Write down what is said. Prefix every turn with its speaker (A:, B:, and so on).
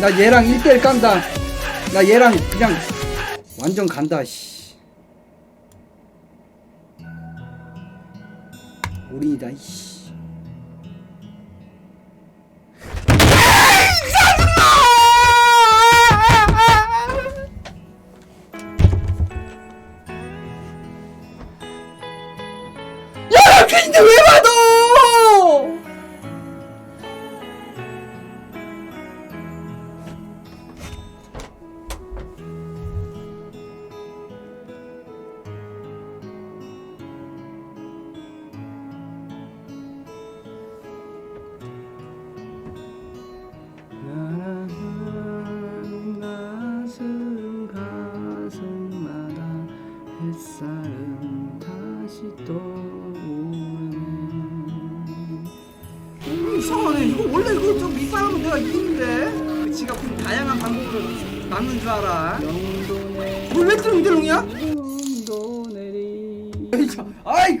A: 나 얘랑 1대1 깐다. 나 얘랑 그냥 완전 간다, 씨. 올인이다, 씨. 야, 퀸인데 왜 받아? 햇살은 다시 떠오르네
B: 음, 이상하네. 이거 원래 이거 좀 윗사람은 내가 이기는데. 지가 무슨 다양한 방법으로 막는 줄 알아.
A: 영도네
B: 뭘왜 뜨는 이대롱이야?
A: 영도 내리 아이 그